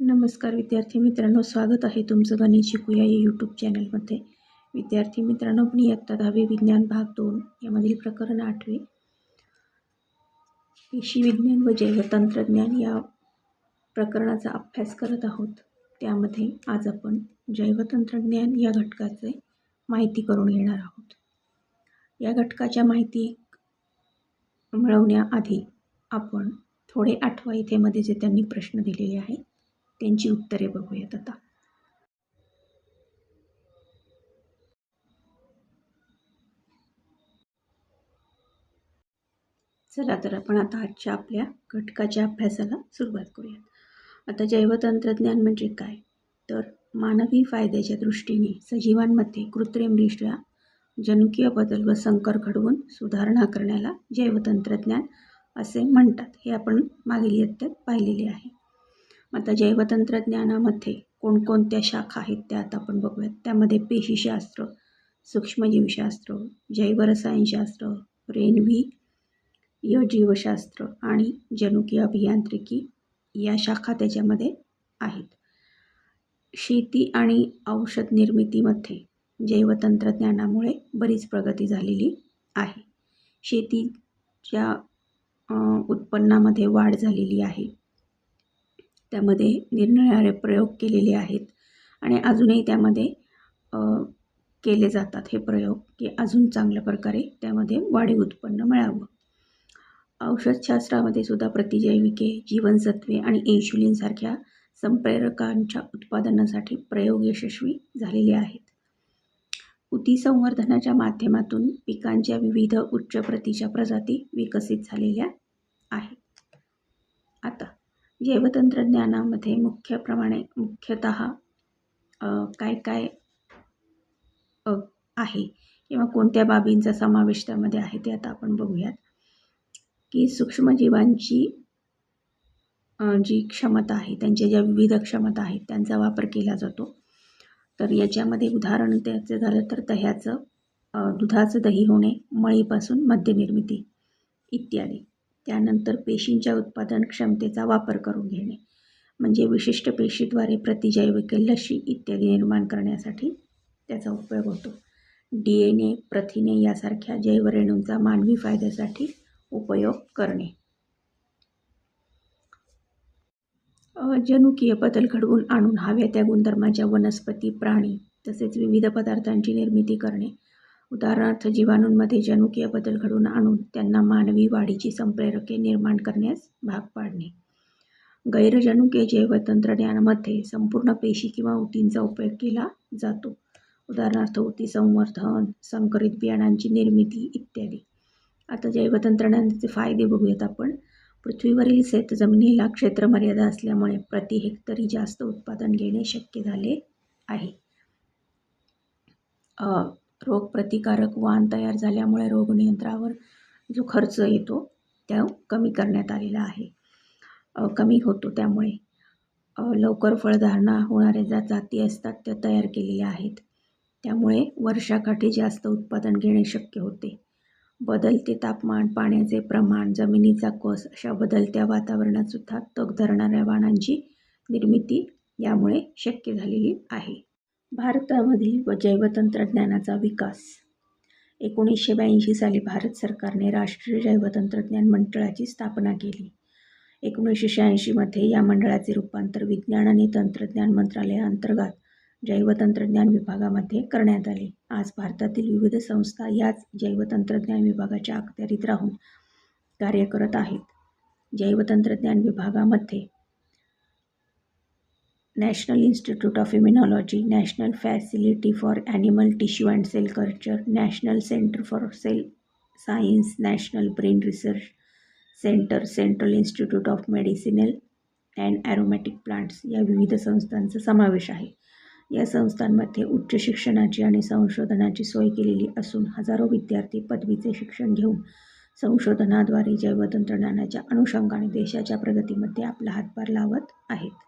नमस्कार विद्यार्थी मित्रांनो स्वागत आहे तुमचं गणित शिकूया या यूट्यूब चॅनलमध्ये विद्यार्थी मित्रांनो पण इयत्ता दहावी विज्ञान भाग दोन यामधील प्रकरण आठवे. पेशी विज्ञान व जैवतंत्रज्ञान या प्रकरणाचा अभ्यास करत आहोत. त्यामध्ये आज आपण जैवतंत्रज्ञान या घटकाचे माहिती करून घेणार आहोत. या घटकाच्या माहिती मिळवण्याआधी आपण थोडे आठवा इथेमध्ये जे त्यांनी प्रश्न दिलेले आहे त्यांची उत्तरे बघूयात आता. चला तर आपण आता आजच्या आपल्या घटकाच्या अभ्यासाला सुरुवात करूयात. आता जैवतंत्रज्ञान म्हणजे काय? तर मानवी फायद्याच्या दृष्टीने सजीवांमध्ये कृत्रिमदृष्ट्या जनुकीय बदल व संकर घडवून सुधारणा करण्याला जैवतंत्रज्ञान असे म्हणतात. हे आपण मागील इयत्तेत पाहिलेले आहे. आता जैवतंत्रज्ञानामध्ये कोणकोणत्या शाखा आहेत त्या आता आपण बघूयात. त्यामध्ये पेशीशास्त्र सूक्ष्मजीवशास्त्र जैवरसायनशास्त्र रेणवी य जीवशास्त्र आणि जनुकीय अभियांत्रिकी या शाखा त्याच्यामध्ये आहेत. शेती आणि औषध निर्मितीमध्ये जैवतंत्रज्ञानामुळे बरीच प्रगती झालेली आहे. शेतीच्या उत्पन्नामध्ये वाढ झालेली आहे. त्यामध्ये निरनिराळे प्रयोग केलेले आहेत आणि अजूनही त्यामध्ये केले जातात हे प्रयोग की अजून चांगल्या प्रकारे त्यामध्ये वाढीव उत्पन्न मिळावं. औषधशास्त्रामध्ये सुद्धा प्रतिजैविके जीवनसत्वे आणि इन्शुलिनसारख्या संप्रेरकांच्या उत्पादनासाठी प्रयोग यशस्वी झालेले आहेत. उती संवर्धनाच्या माध्यमातून पिकांच्या विविध उच्च प्रतीच्या प्रजाती विकसित झालेल्या आहेत. आता जैवतंत्रज्ञानामध्ये मुख्यप्रमाणे मुख्यतः काय काय आहे किंवा कोणत्या बाबींचा समावेश त्यामध्ये आहे ते आता आपण बघूयात. की सूक्ष्मजीवांची जी क्षमता आहे त्यांच्या ज्या विविध क्षमता आहेत त्यांचा वापर केला जातो. तर याच्यामध्ये उदाहरण द्यायचं झालं तर दह्याचं दुधाचं दही होणे मळीपासून मद्यनिर्मिती इत्यादी. त्यानंतर पेशींच्या उत्पादन क्षमतेचा वापर करून घेणे म्हणजे विशिष्ट पेशीद्वारे प्रतिजैविके लशी इत्यादी निर्माण करण्यासाठी त्याचा उपयोग होतो. डी एन ए प्रथिने यासारख्या जैवरेणूंचा मानवी फायद्यासाठी उपयोग करणे. जनुकीय बदल घडवून आणून हव्या त्या गुणधर्माच्या वनस्पती प्राणी तसेच विविध पदार्थांची निर्मिती करणे उदाहरणार्थ जीवाणूंमध्ये जनुकीय बदल घडवून आणून त्यांना मानवी वाढीची संप्रेरके निर्माण करण्यास भाग पाडणे. गैरजनुकीय जैवतंत्रज्ञानामध्ये संपूर्ण पेशी किंवा ऊतींचा उपयोग केला जातो. उदाहरणार्थ ऊती संवर्धन संकरित बियाणांची निर्मिती इत्यादी. आता जैवतंत्रज्ञानाचे फायदे बघूयात आपण. पृथ्वीवरील शेतजमिनीला क्षेत्रमर्यादा असल्यामुळे प्रति हेक्टरी जास्त उत्पादन घेणे शक्य झाले आहे. रोगप्रतिकारक वाण तयार झाल्यामुळे रोगनियंत्रणावर जो खर्च येतो त्या कमी करण्यात आलेला आहे. कमी होतो त्यामुळे लवकर फळधारणा होणाऱ्या ज्या जाती असतात त्या तयार केलेल्या आहेत. त्यामुळे वर्षाकाठी जास्त उत्पादन घेणे शक्य होते. बदलते तापमान पाण्याचे प्रमाण जमिनीचा कस अशा बदलत्या वातावरणातसुद्धा तग धरणाऱ्या वाणांची निर्मिती यामुळे शक्य झालेली आहे. भारतामधील व जैवतंत्रज्ञानाचा विकास. एकोणीसशे ब्याऐंशी साली भारत सरकारने राष्ट्रीय जैवतंत्रज्ञान मंडळाची स्थापना केली. एकोणीसशे शहाऐंशीमध्ये या मंडळाचे रूपांतर विज्ञान आणि तंत्रज्ञान मंत्रालयाअंतर्गत जैवतंत्रज्ञान विभागामध्ये करण्यात आले. आज भारतातील विविध संस्था याच जैवतंत्रज्ञान विभागाच्या अखत्यारीत राहून कार्य करत आहेत. जैवतंत्रज्ञान विभागामध्ये national institute of immunology national facility for animal tissue and cell culture national centre for cell science national brain research centre central institute of medicinal and aromatic plants या विविध संस्थांचा समावेश आहे. या संस्थांमध्ये उच्च शिक्षणाची आणि संशोधनाची सोय केलेली असून हजारो विद्यार्थी पदवीचे शिक्षण घेऊन संशोधनाद्वारे जैवतंत्रज्ञानाच्या अनुषंगाने देशाच्या प्रगतीमध्ये आपला हातभार लावत आहेत.